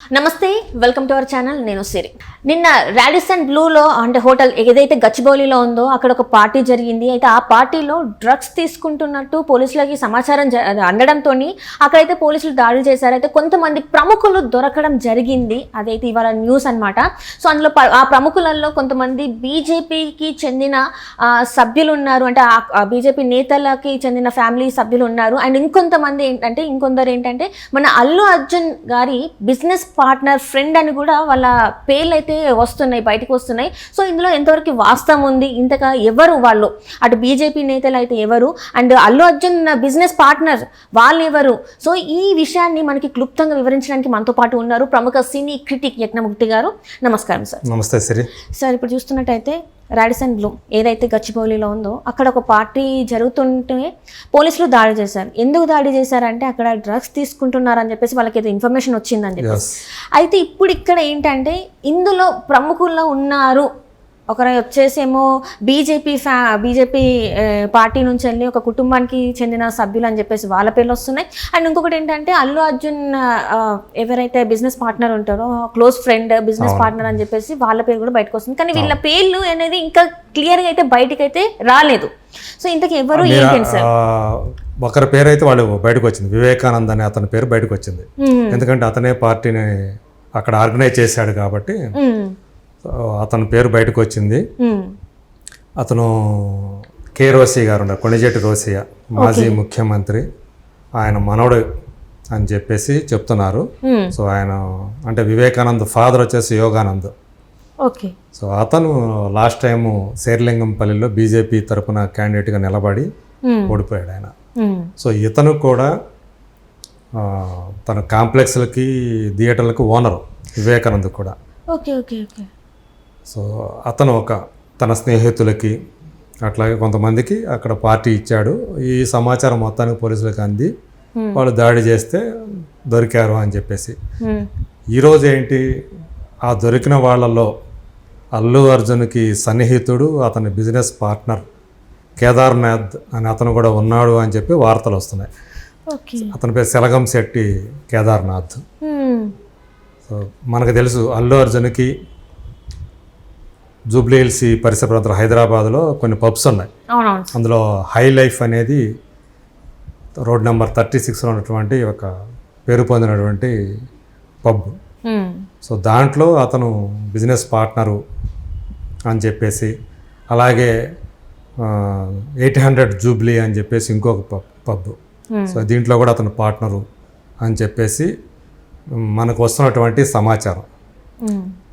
నమస్తే welcome to our channel నేను సిరి. నిన్న రాడిసన్ బ్లూలో అంటే హోటల్ ఏదైతే గచ్చిబౌలిలో ఉందో అక్కడ ఒక పార్టీ జరిగింది. అయితే ఆ పార్టీలో డ్రగ్స్ తీసుకుంటున్నట్టు పోలీసులకి సమాచారం జ- అందడంతో అక్కడైతే పోలీసులు దాడులు చేశారు. అయితే కొంతమంది ప్రముఖులు దొరకడం జరిగింది. అదైతే ఇవాళ న్యూస్ అన్నమాట. సో అందులో ఆ ప్రముఖులలో కొంతమంది బీజేపీకి చెందిన సభ్యులు ఉన్నారు అంటే ఆ బీజేపీ నేతలకి చెందిన ఫ్యామిలీ సభ్యులు ఉన్నారు అండ్ ఇంకొంతమంది ఏంటంటే ఇంకొందరు ఏంటంటే మన అల్లు అర్జున్ గారి బిజినెస్ పార్ట్నర్ ఫ్రెండ్ అని కూడా వాళ్ళ పేర్లు అయితే వస్తున్నాయి బయటకు వస్తున్నాయి. సో ఇందులో ఎంతవరకు వాస్తవం ఉంది? ఇంతగా ఎవరు వాళ్ళు? అటు బీజేపీ నేతలు అయితే ఎవరు? And Allu Arjun business partner వాళ్ళు ఎవరు? సో ఈ విషయాన్ని మనకి క్లుప్తంగా వివరించడానికి మనతో పాటు ఉన్నారు ప్రముఖ సినీ క్రిటిక్ యజ్ఞముక్తి గారు. నమస్కారం సార్ నమస్తే సిరి. సార్ ఇప్పుడు చూస్తున్నట్టయితే రాడిసన్ బ్లూ ఏదైతే గచ్చిబౌలిలో ఉందో అక్కడ ఒక పార్టీ జరుగుతుంటే పోలీసులు దాడి చేశారు. ఎందుకు దాడి చేశారంటే అక్కడ డ్రగ్స్ తీసుకుంటున్నారని చెప్పేసి వాళ్ళకి ఏదో ఇన్ఫర్మేషన్ వచ్చిందని చెప్పేసి. అయితే ఇప్పుడు ఇక్కడ ఏంటంటే ఇందులో ప్రముఖుల్లో ఉన్నారు ఒకరు వచ్చేసేమో బీజేపీ ఫ్యా బీజేపీ పార్టీ నుంచి వెళ్ళి ఒక కుటుంబానికి చెందిన సభ్యులు అని చెప్పేసి వాళ్ళ పేర్లు వస్తున్నాయి. అండ్ ఇంకొకటి ఏంటంటే అల్లు అర్జున్ ఎవరైతే బిజినెస్ పార్ట్నర్ ఉంటారో క్లోజ్ ఫ్రెండ్ బిజినెస్ పార్ట్నర్ అని చెప్పేసి వాళ్ళ పేరు కూడా బయటకు వస్తుంది. కానీ వీళ్ళ పేర్లు అనేది ఇంకా క్లియర్గా అయితే బయటకు అయితే రాలేదు. సో ఇంతకు ఎవరు ఒకరి పేరు అయితే వాళ్ళు బయటకు వచ్చింది. వివేకానంద్ అనే అతని పేరు బయటకు వచ్చింది. ఎందుకంటే అతనే పార్టీని అక్కడ ఆర్గనైజ్ చేశాడు కాబట్టి అతని పేరు బయటకు వచ్చింది. అతను కె రోసీ గారు ఉన్నారు కొణిజేటి రోసియా మాజీ ముఖ్యమంత్రి. ఆయన మనవడు అని చెప్పేసి చెప్తున్నారు. సో ఆయన అంటే వివేకానంద్ ఫాదర్ వచ్చేసి యోగానంద్. ఓకే. సో అతను లాస్ట్ టైము శేర్లింగంపల్లిలో బీజేపీ తరపున క్యాండిడేట్గా నిలబడి. ఓడిపోయాడు ఆయన. సో ఇతను కూడా తన కాంప్లెక్స్లకి థియేటర్లకు ఓనరు వివేకానంద్ కూడా. Okay okay okay. సో అతను ఒక తన స్నేహితులకి అట్లాగే కొంతమందికి అక్కడ పార్టీ ఇచ్చాడు. ఈ సమాచారం మొత్తానికి పోలీసులకు అంది. వాళ్ళు దాడి చేస్తే దొరికారు అని చెప్పేసి. ఈరోజు ఏంటి? ఆ దొరికిన వాళ్ళలో అల్లు అర్జున్కి సన్నిహితుడు అతని బిజినెస్ పార్ట్నర్ కేదార్నాథ్ అని అతను కూడా ఉన్నాడు అని చెప్పి వార్తలు వస్తున్నాయి. అతని పేరు సెలగం శెట్టి కేదార్నాథ్. సో మనకు తెలుసు అల్లు అర్జున్కి జూబ్లీ హిల్స్ ఈ పరిసర ప్రాంతాలు హైదరాబాద్లో కొన్ని పబ్స్ ఉన్నాయి. అందులో హై లైఫ్ అనేది రోడ్ నెంబర్ థర్టీ సిక్స్లో ఉన్నటువంటి ఒక పేరు పొందినటువంటి పబ్. సో దాంట్లో అతను బిజినెస్ పార్ట్నరు అని చెప్పేసి అలాగే ఎయిట్ హండ్రెడ్ జూబ్లీ అని చెప్పేసి ఇంకొక పబ్. సో దీంట్లో కూడా అతను పార్ట్నరు అని చెప్పేసి మనకు వస్తున్నటువంటి సమాచారం.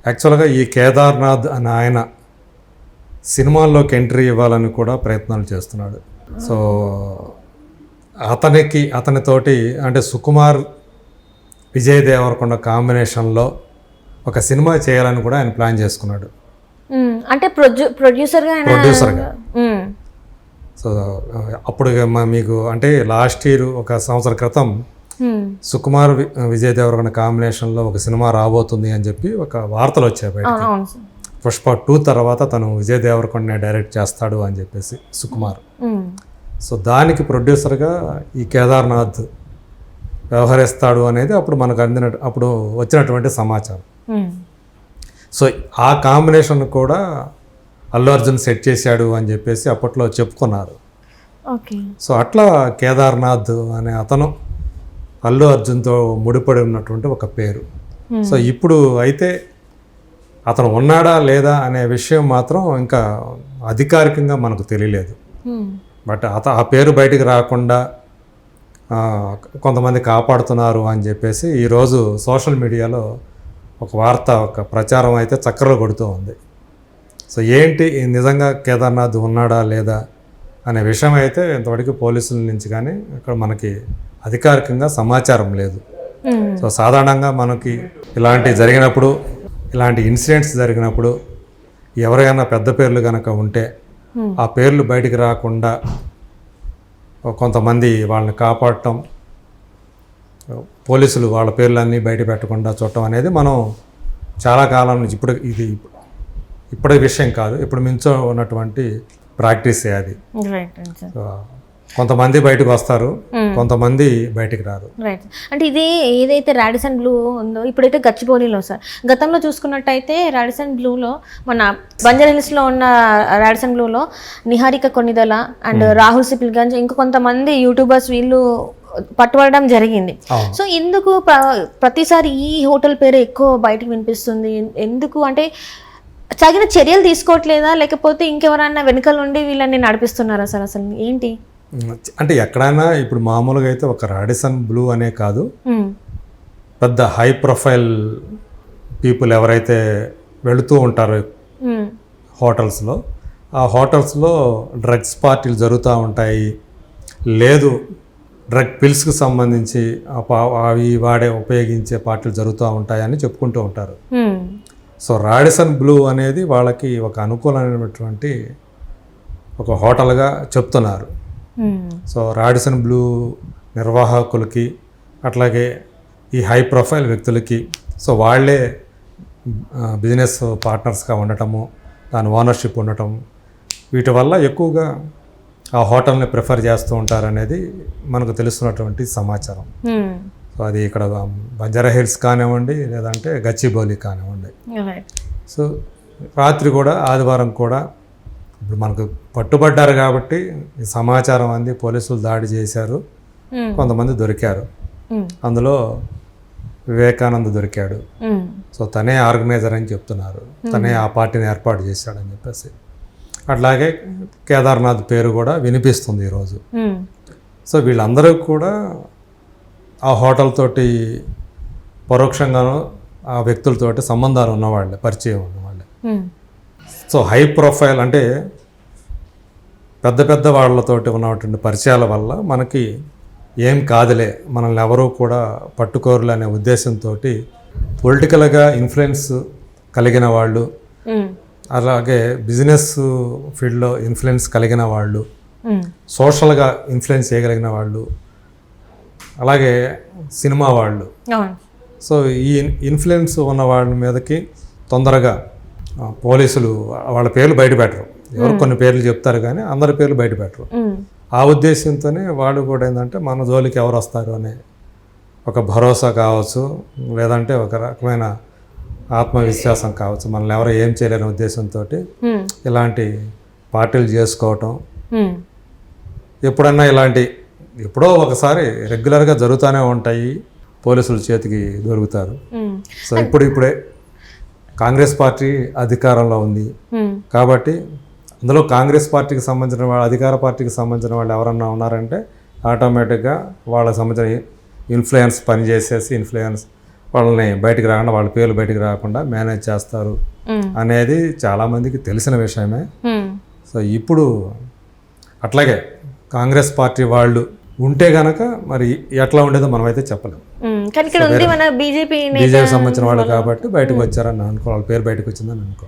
యాక్చువల్గా ఈ కేదార్నాథ్ అని ఆయన సినిమాల్లోకి ఎంట్రీ ఇవ్వాలని కూడా ప్రయత్నాలు చేస్తున్నాడు సో అతనికి అతనితోటి అంటే సుకుమార్ విజయ్ దేవరకొండ కాంబినేషన్లో ఒక సినిమా చేయాలని కూడా ఆయన ప్లాన్ చేసుకున్నాడు. అంటే ప్రొడ్యూ ప్రొడ్యూసర్గా ప్రొడ్యూసర్గా. సో అప్పుడు మ- మీకు అంటే లాస్ట్ ఇయర్ ఒక సంవత్సరం క్రితం. సుకుమార్ విజయ్ దేవరకొండ కాంబినేషన్లో ఒక సినిమా రాబోతుంది అని చెప్పి ఒక వార్తలు వచ్చాయి బయట అవును అవును సార్. పుష్ప టూ తర్వాత తను విజయ్ దేవరకొండనే డైరెక్ట్ చేస్తాడు అని చెప్పేసి సుకుమార్. సో దానికి ప్రొడ్యూసర్గా ఈ కేదార్నాథ్ వ్యవహరిస్తాడు అనేది అప్పుడు మనకు అందిన అప్పుడు వచ్చినటువంటి సమాచారం. సో ఆ కాంబినేషన్ కూడా అల్లు అర్జున్ సెట్ చేశాడు అని చెప్పేసి అప్పట్లో చెప్పుకున్నారు. సో అట్లా కేదార్నాథ్ అనే అతను అల్లు అర్జున్తో ముడిపడి ఉన్నటువంటి ఒక పేరు. సో ఇప్పుడు అయితే అతను ఉన్నాడా లేదా అనే విషయం మాత్రం ఇంకా అధికారికంగా మనకు తెలియలేదు. బట్ అత ఆ పేరు బయటికి రాకుండా కొంతమంది కాపాడుతున్నారు అని చెప్పేసి ఈరోజు సోషల్ మీడియాలో ఒక వార్త ఒక ప్రచారం అయితే చక్కర్లు కొడుతూ ఉంది. సో ఏంటి నిజంగా కేదార్నాథ్ ఉన్నాడా లేదా అనే విషయం అయితే ఇంతవరకు పోలీసుల నుంచి కానీ ఇక్కడ మనకి అధికారికంగా సమాచారం లేదు. సో సాధారణంగా మనకి ఇలాంటి జరిగినప్పుడు ఇలాంటి ఇన్సిడెంట్స్ జరిగినప్పుడు ఎవరైనా పెద్ద పేర్లు కనుక ఉంటే. ఆ పేర్లు బయటికి రాకుండా కొంతమంది వాళ్ళని కాపాడటం పోలీసులు వాళ్ళ పేర్లన్నీ బయట పెట్టకుండా చూడటం అనేది మనం చాలా కాలం నుంచి ఇప్పుడు ఇది ఇప్పటి విషయం కాదు ఇప్పుడు మించో ఉన్నటువంటి ప్రాక్టీసే అది కొంతమంది బయటకు వస్తారు కొంతమంది బయటికి రారు. రైట్ అంటే ఇది ఏదైతే రాడిసన్ బ్లూ ఉందో ఇప్పుడైతే గచ్చిబౌలిలో సార్ గతంలో చూసుకున్నట్టయితే రాడిసన్ బ్లూలో మన బంజర్ హిల్స్లో ఉన్న రాడిసన్ బ్లూలో నిహారిక కొన్నిదల అండ్ రాహుల్ సిపిల్గంజ్ ఇంకా కొంతమంది యూట్యూబర్స్ వీళ్ళు పట్టుబడడం జరిగింది. సో ఎందుకు ప్ర- ప్రతిసారి ఈ హోటల్ పేరు ఎక్కువ బయటకు వినిపిస్తుంది? ఎందుకు? అంటే తగిన చర్యలు తీసుకోవట్లేదా? లేకపోతే ఇంకెవరన్నా వెనుకల నుండి వీళ్ళని నడిపిస్తున్నారా సార్ అసలు? ఏంటి? అంటే ఎక్కడైనా ఇప్పుడు మామూలుగా అయితే ఒక రాడిసన్ బ్లూ అనే కాదు. పెద్ద హై ప్రొఫైల్ పీపుల్ ఎవరైతే వెళుతూ ఉంటారో హోటల్స్లో ఆ హోటల్స్లో డ్రగ్స్ పార్టీలు జరుగుతూ ఉంటాయి. లేదు డ్రగ్ పిల్స్కి సంబంధించి అవి వాడే ఉపయోగించే పార్టీలు జరుగుతూ ఉంటాయని చెప్పుకుంటూ ఉంటారు. సో రాడిసన్ బ్లూ అనేది వాళ్ళకి ఒక అనుకూలమైనటువంటి ఒక హోటల్గా చెప్తున్నారు. ఉమ్, సో రాడిసన్ బ్లూ నిర్వాహకులకి అట్లాగే ఈ హై ప్రొఫైల్ వ్యక్తులకి సో వాళ్ళే బిజినెస్ పార్ట్నర్స్గా ఉండటము దాని ఓనర్షిప్ ఉండటం వీటి వల్ల ఎక్కువగా ఆ హోటల్ని ప్రిఫర్ చేస్తూ ఉంటారనేది మనకు తెలుస్తున్నటువంటి సమాచారం. ఉమ్, సో అది ఇక్కడ బంజారా హిల్స్ కానివ్వండి లేదంటే గచ్చిబౌలి కానివ్వండి. సో రాత్రి కూడా ఆదివారం కూడా ఇప్పుడు మనకు పట్టుబడ్డారు కాబట్టి సమాచారం అంది పోలీసులు దాడి చేశారు. ఉమ్, కొంతమంది దొరికారు. ఉమ్, అందులో వివేకానంద్ దొరికాడు. ఉమ్, సో తనే ఆర్గనైజర్ అని చెప్తున్నారు. తనే ఆ పార్టీని ఏర్పాటు చేశాడని చెప్పేసి. అట్లాగే కేదార్నాథ్ పేరు కూడా వినిపిస్తుంది ఈరోజు. సో వీళ్ళందరూ కూడా ఆ హోటల్ తోటి పరోక్షంగానో ఆ వ్యక్తులతోటి సంబంధాలు ఉన్నవాళ్ళే పరిచయం ఉన్నవాళ్ళే. సో హై ప్రొఫైల్ అంటే పెద్ద పెద్ద వాళ్ళతోటి ఉన్నటువంటి పరిచయాల వల్ల మనకి ఏం కాదులే మనల్ని ఎవరూ కూడా పట్టుకోరులే అనే ఉద్దేశంతో పొలిటికల్గా ఇన్ఫ్లుయెన్స్ కలిగిన వాళ్ళు అలాగే బిజినెస్ ఫీల్డ్లో ఇన్ఫ్లుయెన్స్ కలిగిన వాళ్ళు సోషల్గా ఇన్ఫ్లుయెన్స్ చేయగలిగిన వాళ్ళు అలాగే సినిమా వాళ్ళు. సో ఈ ఇన్ఫ్లుయెన్స్ ఉన్న వాళ్ళ మీదకి తొందరగా పోలీసులు వాళ్ళ పేర్లు బయట పెట్టరు. ఎవరు కొన్ని పేర్లు చెప్తారు కానీ అందరి పేర్లు బయట పెట్టరు. ఆ ఉద్దేశంతోనే వాళ్ళు కూడా ఏంటంటే మన జోలికి ఎవరు వస్తారు అనే ఒక భరోసా కావచ్చు లేదంటే ఒక రకమైన ఆత్మవిశ్వాసం కావచ్చు. మనల్ని ఎవరు ఏం చేయలేని ఉద్దేశంతో ఇలాంటి పార్టీలు చేసుకోవటం. ఎప్పుడన్నా ఇలాంటి ఎప్పుడో ఒకసారి రెగ్యులర్గా జరుగుతూనే ఉంటాయి. పోలీసుల చేతికి దొరుకుతారు. సో ఇప్పుడు ఇప్పుడే కాంగ్రెస్ పార్టీ అధికారంలో ఉంది. కాబట్టి అందులో కాంగ్రెస్ పార్టీకి సంబంధించిన వాళ్ళు అధికార పార్టీకి సంబంధించిన వాళ్ళు ఎవరన్నా ఉన్నారంటే ఆటోమేటిక్గా వాళ్ళకి సంబంధించిన ఇన్ఫ్లుయెన్స్ పనిచేసేసి ఇన్ఫ్లుయెన్స్ వాళ్ళని బయటికి రాకుండా వాళ్ళ పేర్లు బయటికి రాకుండా మేనేజ్ చేస్తారు అనేది చాలామందికి తెలిసిన విషయమే. సో ఇప్పుడు అట్లాగే కాంగ్రెస్ పార్టీ వాళ్ళు ఉంటే గనక మరి ఎట్లా ఉండేదో మనమైతే చెప్పలేం. ఉమ్. కానీ ఇక్కడ ఉంది మన బీజేపీ బీజేపీ సంబంధించిన వాళ్ళు కాబట్టి బయటకు వచ్చారని అనుకో వాళ్ళ పేరు బయటకు వచ్చిందని అనుకో